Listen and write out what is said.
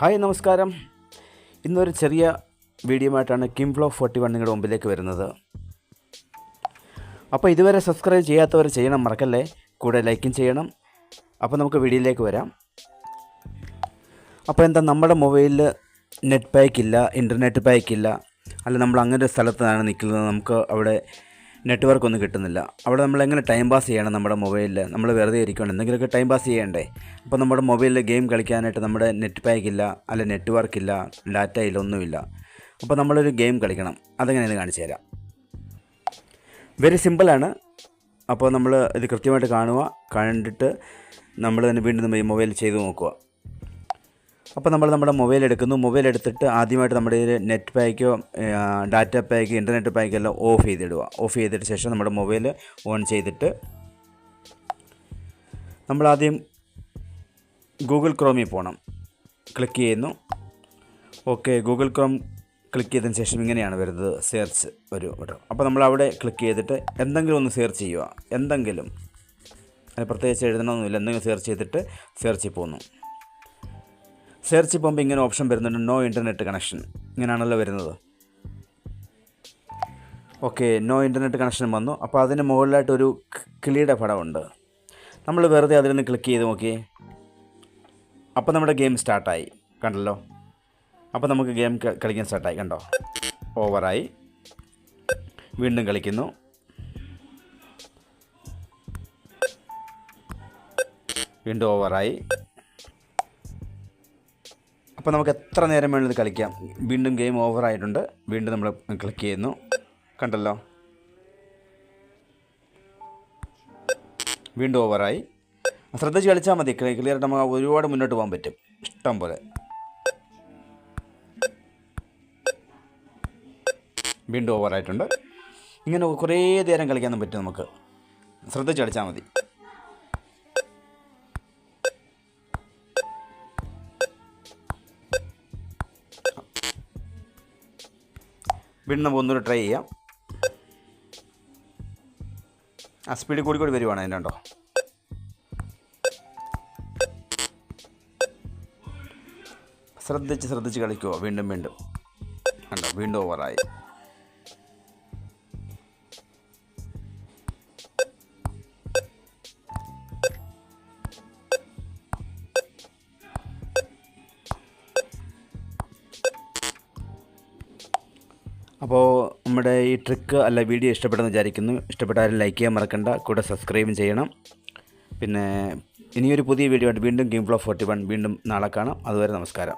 Hi നമസ്കാരം. ഇന്നൊരു ചെറിയ വീഡിയോ ആയിട്ടാണ് കിം ഫ്ലോ ഫോർട്ടി വൺ നിങ്ങളുടെ മുമ്പിലേക്ക് വരുന്നത്. അപ്പോൾ ഇതുവരെ സബ്സ്ക്രൈബ് ചെയ്യാത്തവർ ചെയ്യണം മറക്കല്ലേ? കൂടെ ലൈക്കും ചെയ്യണം. അപ്പോൾ നമുക്ക് വീഡിയോയിലേക്ക് വരാം. അപ്പോൾ എന്താ നമ്മുടെ മൊബൈലിൽ നെറ്റ് പാക്ക് ഇല്ല ഇന്റർനെറ്റ് പാക്ക് ഇല്ല അല്ല നമ്മൾ അങ്ങനെ ഒരു സ്ഥലത്താണ് നിൽക്കുന്നത്. നമുക്ക് അവിടെ നെറ്റ്വർക്ക് ഒന്നും കിട്ടുന്നില്ല. അവിടെ നമ്മൾ എങ്ങനെ ടൈം പാസ് ചെയ്യണം നമ്മുടെ മൊബൈലിൽ നമ്മൾ വെറുതെ ഇരിക്കണം എന്തെങ്കിലുമൊക്കെ ടൈം പാസ് ചെയ്യണ്ടേ? അപ്പോൾ നമ്മുടെ മൊബൈലിൽ ഗെയിം കളിക്കാനായിട്ട് നമ്മുടെ നെറ്റ് പാക്ക് ഇല്ല അല്ല നെറ്റ്വർക്ക് ഇല്ല ഡാറ്റ ഇല്ല ഒന്നുമില്ല. അപ്പോൾ നമ്മളൊരു ഗെയിം കളിക്കണം. അതെങ്ങനെയാണ് കാണിച്ചു തരാം. വെരി സിമ്പിളാണ് അപ്പോൾ നമ്മൾ ഇത് കൃത്യമായിട്ട് കാണുക. കണ്ടിട്ട് നമ്മൾ തന്നെ വീണ്ടും ഈ മൊബൈൽ ചെയ്ത് നോക്കുക. അപ്പോൾ നമ്മൾ നമ്മുടെ മൊബൈൽ എടുക്കുന്നു. മൊബൈൽ എടുത്തിട്ട് ആദ്യമായിട്ട് നമ്മുടെ ഇതിൽ നെറ്റ് പാക്കോ ഡാറ്റ പാക്ക് ഇന്റർനെറ്റ് പാക്ക് എല്ലാം ഓഫ് ചെയ്തിടുക. ഓഫ് ചെയ്തിട്ട് ശേഷം നമ്മുടെ മൊബൈൽ ഓൺ ചെയ്തിട്ട് നമ്മളാദ്യം ഗൂഗിൾ ക്രോമിൽ പോകണം. ക്ലിക്ക് ചെയ്യുന്നു. ഓക്കെ ഗൂഗിൾ ക്രോം ക്ലിക്ക് ചെയ്തതിന് ശേഷം ഇങ്ങനെയാണ് വരുന്നത് സെർച്ച് ഒരു അപ്പോൾ നമ്മൾ അവിടെ ക്ലിക്ക് ചെയ്തിട്ട് എന്തെങ്കിലും ഒന്ന് സെർച്ച് ചെയ്യുക. എന്തെങ്കിലും. പ്രത്യേകിച്ച് എഴുതണമെന്നില്ല എന്തെങ്കിലും സെർച്ച് ചെയ്തിട്ട് സെർച്ചിൽ പോകുന്നു. സെർച്ച് ചെയ്യുമ്പോൾ ഇങ്ങനെ ഓപ്ഷൻ വരുന്നുണ്ട്. നോ ഇന്റർനെറ്റ് കണക്ഷൻ ഇങ്ങനെയാണല്ലോ വരുന്നത്. ഓക്കെ നോ ഇന്റർനെറ്റ് കണക്ഷൻ വന്നു. അപ്പോൾ അതിന് മുകളിലായിട്ട് ഒരു കിളിയുടെ പടമുണ്ട്. നമ്മൾ വെറുതെ അതിലൊന്ന് ക്ലിക്ക് ചെയ്ത് നോക്കി അപ്പോൾ നമ്മുടെ ഗെയിം സ്റ്റാർട്ടായി കണ്ടല്ലോ? അപ്പോൾ നമുക്ക് ഗെയിം കളിക്കാൻ സ്റ്റാർട്ടായി കണ്ടോ? ഓവറായി വീണ്ടും കളിക്കുന്നു. വീണ്ടും ഓവറായി അപ്പോൾ നമുക്ക് എത്ര നേരം വേണമെന്ന് കളിക്കാം. വീണ്ടും ഗെയിം ഓവറായിട്ടുണ്ട് വീണ്ടും നമ്മൾ ക്ലിക്ക് ചെയ്യുന്നു. കണ്ടല്ലോ? വീണ്ടും ഓവറായി ശ്രദ്ധിച്ച് കളിച്ചാൽ മതി. ക്ലിയർ നമുക്ക് ഒരുപാട് മുന്നോട്ട് പോകാൻ പറ്റും. ഇഷ്ടം പോലെ. വീണ്ടും ഓവറായിട്ടുണ്ട് ഇങ്ങനെ കുറേ നേരം കളിക്കാൻ പറ്റും നമുക്ക്. ശ്രദ്ധിച്ച് കളിച്ചാൽ മതി. വീണ്ടും നമുക്ക് ഒന്നുകൂടി ട്രൈ ചെയ്യാം. ആ സ്പീഡ് കൂടി കൂടി വരുവാണ് അതിന്റെ ഉണ്ടോ ശ്രദ്ധിച്ച് ശ്രദ്ധിച്ച് കളിക്കുമോ വീണ്ടും വീണ്ടും. കണ്ടോ? വീണ്ടും ഓവറായി അപ്പോൾ നമ്മുടെ ഈ ട്രിക്ക് അല്ല വീഡിയോ ഇഷ്ടപ്പെട്ടെന്ന് വിചാരിക്കുന്നു. ഇഷ്ടപ്പെട്ടാലും ലൈക്ക് ചെയ്യാൻ മറക്കണ്ട. കൂടെ സബ്സ്ക്രൈബും ചെയ്യണം. പിന്നെ ഇനിയൊരു പുതിയ വീഡിയോ ആയിട്ട് വീണ്ടും ഗെയിം ഫ്ലോ ഫോർട്ടി വൺ വീണ്ടും നാളെ കാണാം. അതുവരെ നമസ്കാരം.